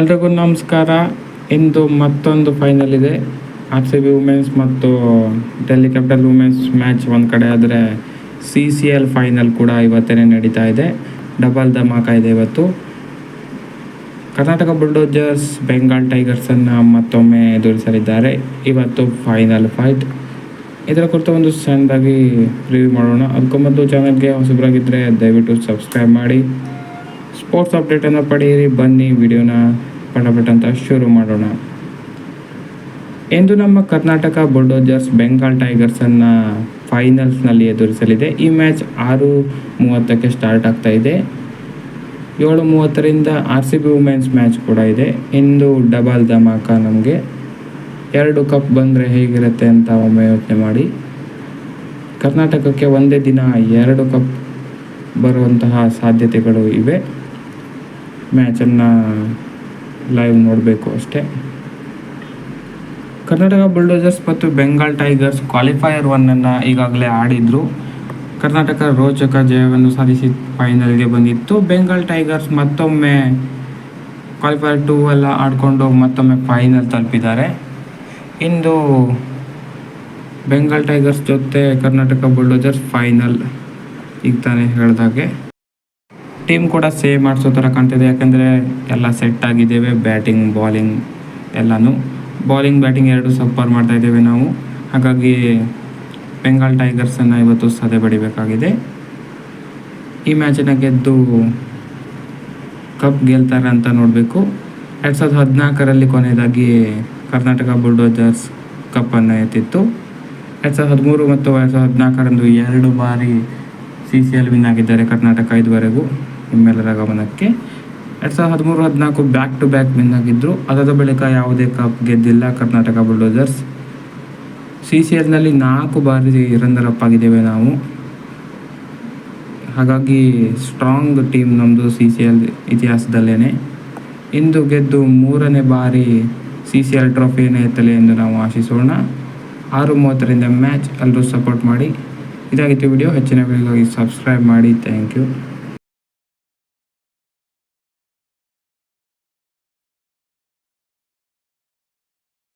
ಎಲ್ರಿಗೂ ನಮಸ್ಕಾರ. ಇಂದು ಮತ್ತೊಂದು ಫೈನಲ್ ಇದೆ. ಆರ್ ಸಿ ಬಿ ವುಮೆನ್ಸ್ ಮತ್ತು ಡೆಲ್ಲಿ ಕ್ಯಾಪಿಟಲ್ ವುಮೆನ್ಸ್ ಮ್ಯಾಚ್ ಒಂದು ಕಡೆ ಆದರೆ ಸಿ ಸಿ ಎಲ್ ಫೈನಲ್ ಕೂಡ ಇವತ್ತೇ ನಡೀತಾ ಇದೆ. ಡಬಲ್ ಧಮಾಕ ಇದೆ ಇವತ್ತು. ಕರ್ನಾಟಕ ಬುಲ್ಡೋಜರ್ಸ್ ಬೆಂಗಾಲ್ ಟೈಗರ್ಸನ್ನು ಮತ್ತೊಮ್ಮೆ ಎದುರಿಸಲಿದ್ದಾರೆ. ಇವತ್ತು ಫೈನಲ್ ಫೈಟ್ ಇದರ ಕುರಿತು ಒಂದು ಸಣ್ಣದಾಗಿ ರಿವ್ಯೂ ಮಾಡೋಣ. ಅದಕ್ಕೂ ಮೊದಲು ಚಾನಲ್ಗೆ ಹೊಸಬ್ರಾಗಿದ್ದರೆ ದಯವಿಟ್ಟು ಸಬ್ಸ್ಕ್ರೈಬ್ ಮಾಡಿ. ಸ್ಪೋರ್ಟ್ಸ್ ಅಪ್ಡೇಟನ್ನು ಪಡೆಯಿರಿ, ಬನ್ನಿ, ವಿಡಿಯೋನ ಪಟಪಟ ಅಂತ ಶುರು ಮಾಡೋಣ. ಎಂದು ನಮ್ಮ ಕರ್ನಾಟಕ ಬುಲ್ಡೋಜರ್ಸ್ ಬೆಂಗಾಲ್ ಟೈಗರ್ಸನ್ನು ಫೈನಲ್ಸ್ನಲ್ಲಿ ಎದುರಿಸಲಿದೆ. ಈ ಮ್ಯಾಚ್ ಆರು ಮೂವತ್ತಕ್ಕೆ ಸ್ಟಾರ್ಟ್ ಆಗ್ತಾ ಇದೆ. ಏಳು ಮೂವತ್ತರಿಂದ R C B women's match ಕೂಡ ಇದೆ. ಇಂದು ಡಬಲ್ ಧಮಾಕ ನಮಗೆ. ಎರಡು ಕಪ್ ಬಂದರೆ ಹೇಗಿರುತ್ತೆ ಅಂತ ಒಮ್ಮೆ ಯೋಚನೆ ಮಾಡಿ. ಕರ್ನಾಟಕಕ್ಕೆ ಒಂದೇ ದಿನ ಎರಡು ಕಪ್ ಬರುವಂತಹ ಸಾಧ್ಯತೆಗಳು ಇವೆ. ಮ್ಯಾಚನ್ನು ಲೈವ್ ನೋಡಬೇಕು ಅಷ್ಟೇ. ಕರ್ನಾಟಕ ಬುಲ್ಡೋಜರ್ಸ್ ಮತ್ತು ಬೆಂಗಾಲ್ ಟೈಗರ್ಸ್ ಕ್ವಾಲಿಫೈಯರ್ ಒನ್ನನ್ನು ಈಗಾಗಲೇ ಆಡಿದ್ರು. ಕರ್ನಾಟಕ ರೋಚಕ ಜಯವನ್ನು ಸಾಧಿಸಿ ಫೈನಲ್ಗೆ ಬಂದಿತ್ತು. ಬೆಂಗಾಲ್ ಟೈಗರ್ಸ್ ಮತ್ತೊಮ್ಮೆ ಕ್ವಾಲಿಫೈಯರ್ ಟೂ ಎಲ್ಲ ಆಡಿಕೊಂಡು ಮತ್ತೊಮ್ಮೆ ಫೈನಲ್ ತಲುಪಿದ್ದಾರೆ. ಇಂದು ಬೆಂಗಾಲ್ ಟೈಗರ್ಸ್ ಜೊತೆ ಕರ್ನಾಟಕ ಬುಲ್ಡೋಜರ್ಸ್ ಫೈನಲ್ ಈಗ ತಾನೇ ಹೇಳ್ದಾಗೆ. ಟೀಮ್ ಕೂಡ ಸೇವ್ ಮಾಡಿಸೋ ಥರ ಕಾಣ್ತಿದೆ. ಯಾಕಂದರೆ ಎಲ್ಲ ಸೆಟ್ ಆಗಿದ್ದೇವೆ. ಬ್ಯಾಟಿಂಗ್ ಬಾಲಿಂಗ್ ಎಲ್ಲನೂ. ಬಾಲಿಂಗ್ ಬ್ಯಾಟಿಂಗ್ ಎರಡು ಸಪ್ಪರ್ ಮಾಡ್ತಾ ಇದ್ದೇವೆ ನಾವು. ಹಾಗಾಗಿ ಬೆಂಗಾಲ್ ಟೈಗರ್ಸನ್ನು ಇವತ್ತು ಸದೆ ಬಡಿಬೇಕಾಗಿದೆ. ಈ ಮ್ಯಾಚನ್ನು ಗೆದ್ದು ಕಪ್ ಗೆಲ್ತಾರೆ ಅಂತ ನೋಡಬೇಕು. ಎರಡು ಸಾವಿರದ ಹದಿನಾಲ್ಕರಲ್ಲಿ ಕೊನೆಯದಾಗಿ ಕರ್ನಾಟಕ ಬುಲ್ಡೋಜರ್ಸ್ ಕಪ್ಪನ್ನು ಎತ್ತಿತ್ತು. ಎರಡು ಸಾವಿರದ ಹದಿಮೂರು ಮತ್ತು ಎರಡು ಸಾವಿರದ ಹದಿನಾಲ್ಕರಂದು ಎರಡು ಬಾರಿ ಸಿ ಸಿ ಎಲ್ ವಿನ್ ಆಗಿದ್ದಾರೆ ಕರ್ನಾಟಕ ಇದುವರೆಗೂ ನಿಮ್ಮೆಲ್ಲರ ಗಮನಕ್ಕೆ. ಎರಡು ಸಾವಿರದ ಹದಿಮೂರು ಹದಿನಾಲ್ಕು ಬ್ಯಾಕ್ ಟು ಬ್ಯಾಕ್ ವಿನ್ ಆಗಿದ್ದರು ಅದಾದ ಬಳಿಕ ಯಾವುದೇ ಕಪ್ ಗೆದ್ದಿಲ್ಲ. ಕರ್ನಾಟಕ ಬುಲ್ಡೋಜರ್ಸ್ ಸಿ ಸಿ ಎಲ್ನಲ್ಲಿ ನಾಲ್ಕು ಬಾರಿ ರನ್ನರ್ ಅಪ್ ಆಗಿದ್ದೇವೆ ನಾವು. ಹಾಗಾಗಿ ಸ್ಟ್ರಾಂಗ್ ಟೀಮ್ ನಮ್ಮದು ಸಿ ಸಿ ಎಲ್ ಇತಿಹಾಸದಲ್ಲೇ ಇಂದು ಗೆದ್ದು ಮೂರನೇ ಬಾರಿ ಸಿ ಸಿ ಎಲ್ ಟ್ರೋಫಿಯನ್ನು ಎತ್ತಲೆ ಎಂದು ನಾವು ಆಶಿಸೋಣ. ಆರು ಮೂವತ್ತರಿಂದ ಮ್ಯಾಚ್ ಎಲ್ಲರೂ ಸಪೋರ್ಟ್ ಮಾಡಿ. ಇದಾಗಿತ್ತು ವಿಡಿಯೋ ಹೆಚ್ಚಿನ ವಿಡಿಯೋಗಾಗಿ ಸಬ್ಸ್ಕ್ರೈಬ್ ಮಾಡಿ. Thank you